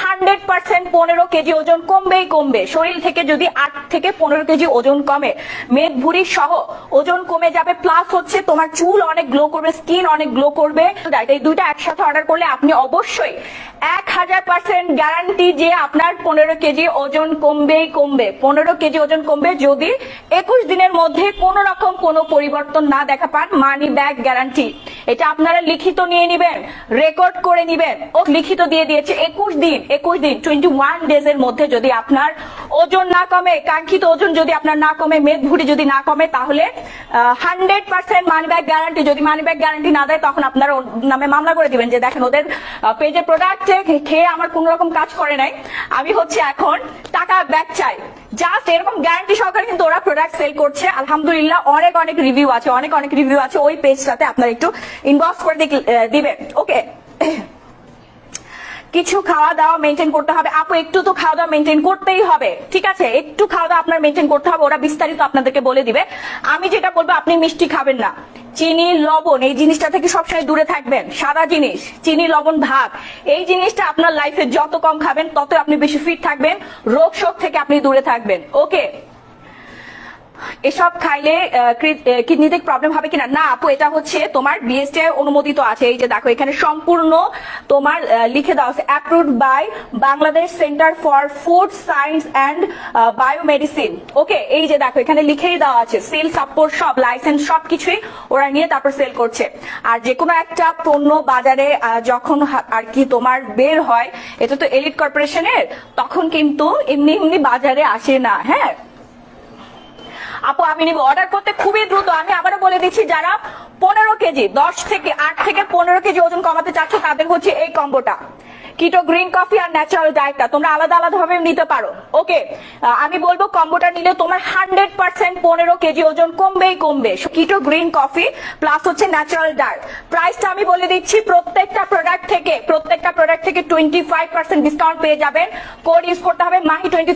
Hundred percent পনেরো KG ওজন কমবেই কমবে। শরীর থেকে যদি আট থেকে পনেরো কেজি ওজন কমে, মেদ সহ ওজন কমে যাবে প্লাস হচ্ছে তোমার চুল অনেক গ্লো করবে স্কিন অনেক গ্লো করবে। এই দুইটা একসাথে অর্ডার করলে আপনি অবশ্যই এক হাজার পার্সেন্ট গ্যারান্টি যে আপনার পনেরো কেজি ওজন কমবেই কমবে। পনেরো কেজি ওজন কমবে যদি একুশ দিনের মধ্যে কোন রকম কোনো পরিবর্তন না দেখা পান মানি ব্যাগ গ্যারান্টি এটা আপনারা লিখিত নিয়ে নিবেন রেকর্ড করে নিবেন। ও লিখিত দিয়ে দিয়েছে একুশ দিন। একুশ দিন টোয়েন্টি ওয়ান ডেজ এর মধ্যে যদি আপনার ওজন না কমে, কাঙ্ক্ষিত ওজন যদি আপনার না কমে, মেদ ভুড়ি যদি না কমে, তাহলে hundred percent money back guarantee যদি মানি ব্যাগ গ্যারান্টি না দেয়, তখন আপনারা নামে মামলা করে দিবেন যে, দেখেন, ওদের পেজে প্রোডাক্ট খেয়ে আমার কোন রকম কাজ করে নাই। আমি হচ্ছে এখন টাকা ব্যাগ চাই। জাস্ট এরকম গ্যারান্টি সহকারে কিন্তু ওরা প্রোডাক্ট সেল করছে। আলহামদুলিল্লাহ, অনেক অনেক রিভিউ আছে, অনেক অনেক রিভিউ আছে। ওই পেজটাতে আপনারা একটু ইনবক্স করে দিবেন ওকে কিছু খাওয়া দাওয়া মেনটেন করতে হবে। আপু, একটু তো খাওয়া দাওয়া মেনটেন করতেই হবে। ঠিক আছে? একটু খাওয়া দাওয়া আপনার মেনটেন করতে হবে, ওরা বিস্তারিত আপনাদেরকে বলে দিবে। আমি যেটা বলব, আপনি মিষ্টি খাবেন না। চিনি, লবণ, এই জিনিসটা থেকে সবসময় দূরে থাকবেন। সাদা জিনিস, চিনি, লবণ, ভাত, এই জিনিসটা আপনার লাইফে যত কম খাবেন, তত আপনি বেশি ফিট থাকবেন। রোগ শোক থেকে আপনি দূরে থাকবেন। ওকে এসব খাইলে কিডনিতে প্রবলেম হবে কিনা? না, আপু, এটা হচ্ছে তোমার বিএসটি অনুমোদিত আছে। এই যে দেখো, এখানে সম্পূর্ণ তোমার লিখে দেওয়া আছে। Approved by Bangladesh centre for food science and biomedicine okay এই যে দেখো, এখানে লিখেই দেওয়া আছে। সেল সাপোর্ট সব লাইসেন্স সব কিছুই ওরা নিয়ে তারপর সেল করছে। আর যে কোনো একটা পণ্য বাজারে যখন আর কি তোমার বের হয়, এটা তো এলিট কর্পোরেশনের তখন কিন্তু এমনি এমনি বাজারে আসে না হ্যাঁ? আপু, আমি নিব। অর্ডার করতে খুবই দ্রুত। আমি আবারও বলে দিচ্ছি, যারা পনেরো কেজি, দশ থেকে আট থেকে পনেরো কেজি ওজন কমাতে চাচ্ছ, তাদের হচ্ছে এই কম্বোটা। কিটো গ্রিন কফি আর ন্যাচারাল ডায়েটটা তোমরা আলাদা আলাদা ভাবে নিতে পারো। ওকে আমি বলব কম্বোটা নিলে তোমার হান্ড্রেড পার্সেন্ট পনেরো কেজি ওজন কমবেই কমবে। কিটো গ্রিন কফি প্লাস হচ্ছে ন্যাচারাল ডায়েট প্রাইসটা আমি বলে দিচ্ছি, প্রত্যেকটা প্রোডাক্ট থেকে, প্রত্যেকটা প্রোডাক্ট থেকে টোয়েন্টি ফাইভ পার্সেন্ট ডিসকাউন্ট পেয়ে যাবেন। কোড ইউজ করতে হবে মাহি টোয়েন্টি